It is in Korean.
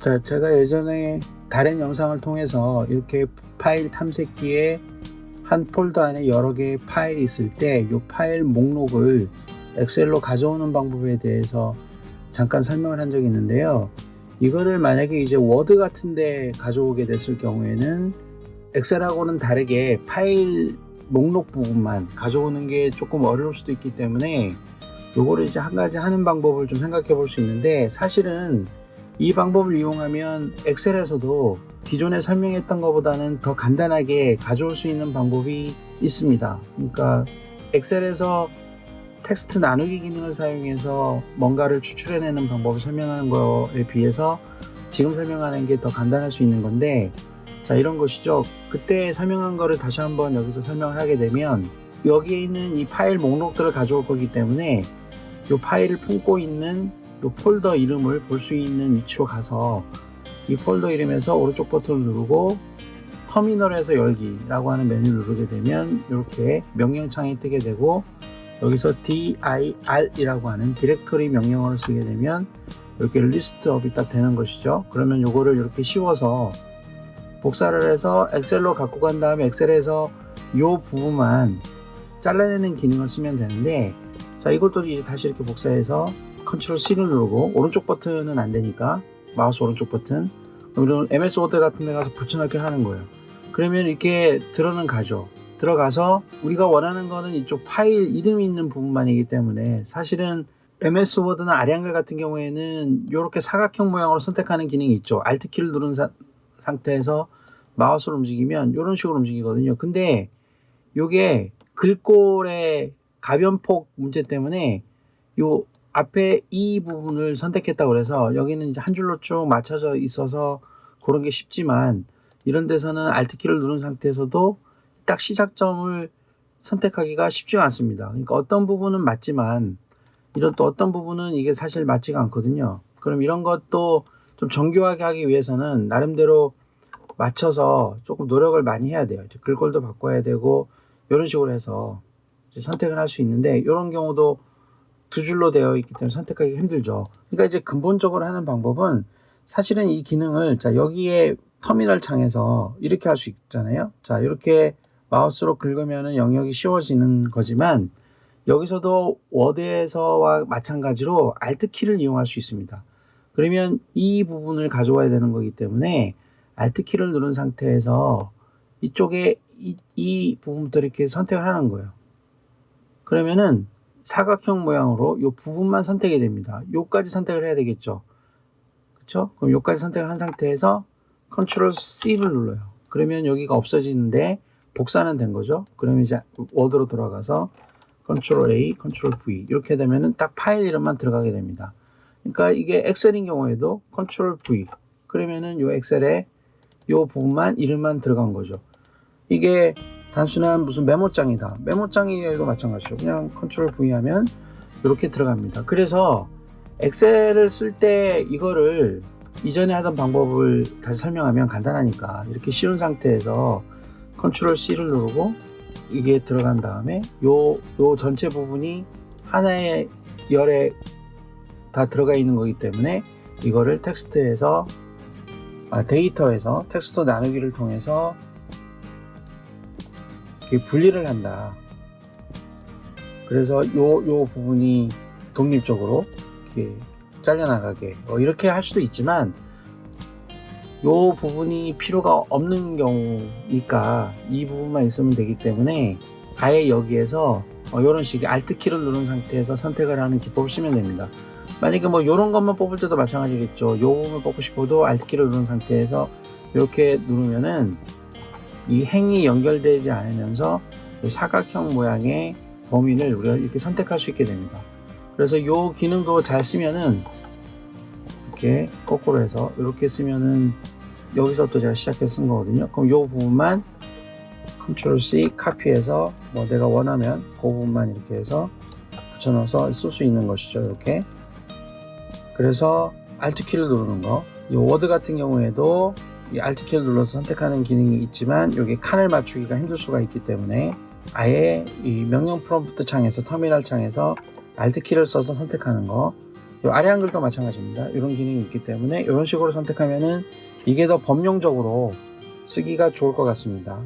자, 제가 예전에 다른 영상을 통해서 이렇게 파일 탐색기에 한 폴더 안에 여러 개의 파일이 있을 때 이 파일 목록을 엑셀로 가져오는 방법에 대해서 잠깐 설명을 한 적이 있는데요. 이거를 만약에 이제 워드 같은데 가져오게 됐을 경우에는 엑셀하고는 다르게 파일 목록 부분만 가져오는 게 조금 어려울 수도 있기 때문에 요거를 이제 한 가지 하는 방법을 좀 생각해 볼 수 있는데 사실은 이 방법을 이용하면 엑셀에서도 기존에 설명했던 것보다는 더 간단하게 가져올 수 있는 방법이 있습니다. 그러니까 엑셀에서 텍스트 나누기 기능을 사용해서 뭔가를 추출해내는 방법을 설명하는 거에 비해서 지금 설명하는 게 더 간단할 수 있는 건데 자 이런 것이죠. 그때 설명한 거를 다시 한번 여기서 설명을 하게 되면 여기에 있는 이 파일 목록들을 가져올 거기 때문에 이 파일을 품고 있는 이 폴더 이름을 볼 수 있는 위치로 가서 이 폴더 이름에서 오른쪽 버튼을 누르고 터미널에서 열기라고 하는 메뉴를 누르게 되면 이렇게 명령창이 뜨게 되고 여기서 dir이라고 하는 디렉토리 명령어를 쓰게 되면 이렇게 리스트업이 딱 되는 것이죠. 그러면 이거를 이렇게 씌워서 복사를 해서 엑셀로 갖고 간 다음에 엑셀에서 이 부분만 잘라내는 기능을 쓰면 되는데 자 이것도 이제 다시 이렇게 복사해서 컨트롤 C를 누르고 오른쪽 버튼은 안 되니까 마우스 오른쪽 버튼. 그러면 MS 워드 같은 데 가서 붙여넣기 하는 거예요. 그러면 이렇게 들어는 가죠. 들어가서 우리가 원하는 거는 이쪽 파일 이름이 있는 부분만이기 때문에 사실은 MS 워드나 아래 한글 같은 경우에는 이렇게 사각형 모양으로 선택하는 기능이 있죠. Alt 키를 누른 사- 상태에서 마우스를 움직이면 이런 식으로 움직이거든요. 근데 요게 글꼴의 가변폭 문제 때문에 요 앞에 이 부분을 선택했다고 그래서 여기는 이제 한 줄로 쭉 맞춰져 있어서 그런 게 쉽지만 이런 데서는 Alt 키를 누른 상태에서도 딱 시작점을 선택하기가 쉽지가 않습니다. 그러니까 어떤 부분은 맞지만 이런 또 어떤 부분은 이게 사실 맞지가 않거든요. 그럼 이런 것도 좀 정교하게 하기 위해서는 나름대로 맞춰서 조금 노력을 많이 해야 돼요. 글꼴도 바꿔야 되고 이런 식으로 해서 선택을 할 수 있는데 이런 경우도 두 줄로 되어 있기 때문에 선택하기 힘들죠. 그러니까 이제 근본적으로 하는 방법은 사실은 이 기능을 자 여기에 터미널 창에서 이렇게 할 수 있잖아요. 자 이렇게 마우스로 긁으면은 영역이 쉬워지는 거지만 여기서도 워드에서와 마찬가지로 Alt 키를 이용할 수 있습니다. 그러면 이 부분을 가져와야 되는 거기 때문에 Alt 키를 누른 상태에서 이쪽에 이, 이 부분부터 이렇게 선택을 하는 거예요. 그러면은 사각형 모양으로 이 부분만 선택이 됩니다. 요까지 선택을 해야 되겠죠. 그렇죠? 그럼 요까지 선택을 한 상태에서 컨트롤 C를 눌러요. 그러면 여기가 없어지는데 복사는 된 거죠. 그러면 이제 워드로 돌아가서 컨트롤 A, 컨트롤 V 이렇게 되면은 딱 파일 이름만 들어가게 됩니다. 그러니까 이게 엑셀인 경우에도 컨트롤 V 그러면은 요 엑셀에 요 부분만 이름만 들어간 거죠. 이게 단순한 무슨 메모장이다. 메모장이도 마찬가지죠. 그냥 컨트롤 V 하면 이렇게 들어갑니다. 그래서 엑셀을 쓸 때 이거를 이전에 하던 방법을 다시 설명하면 간단하니까 이렇게 씌운 상태에서 컨트롤 C를 누르고 이게 들어간 다음에 요, 요 전체 부분이 하나의 열에 다 들어가 있는 거기 때문에 이거를 텍스트에서 아, 데이터에서 텍스트 나누기를 통해서 분리를 한다. 그래서 요, 요 부분이 독립적으로 이렇게 잘려나가게 어, 이렇게 할 수도 있지만 요 부분이 필요가 없는 경우니까 이 부분만 있으면 되기 때문에 아예 여기에서 어, 이런 식의 Alt 키를 누른 상태에서 선택을 하는 기법을 쓰면 됩니다. 만약에 뭐 이런 것만 뽑을 때도 마찬가지겠죠. 요 부분을 뽑고 싶어도 Alt 키를 누른 상태에서 이렇게 누르면은 이 행이 연결되지 않으면서 이 사각형 모양의 범위를 우리가 이렇게 선택할 수 있게 됩니다. 그래서 이 기능도 잘 쓰면은 이렇게 거꾸로 해서 이렇게 쓰면은 여기서 또 제가 시작해서 쓴 거거든요. 그럼 이 부분만 컨트롤 C 카피해서 뭐 내가 원하면 그 부분만 이렇게 해서 붙여넣어서 쓸 수 있는 것이죠. 이렇게. 그래서 Alt 키를 누르는 거. 이 워드 같은 경우에도 이 Alt 키를 눌러서 선택하는 기능이 있지만 여기 칸을 맞추기가 힘들 수가 있기 때문에 아예 이 명령 프롬프트 창에서 터미널 창에서 Alt 키를 써서 선택하는 거요 아래 한글도 마찬가지입니다. 이런 기능이 있기 때문에 이런 식으로 선택하면은 이게 더 범용적으로 쓰기가 좋을 것 같습니다.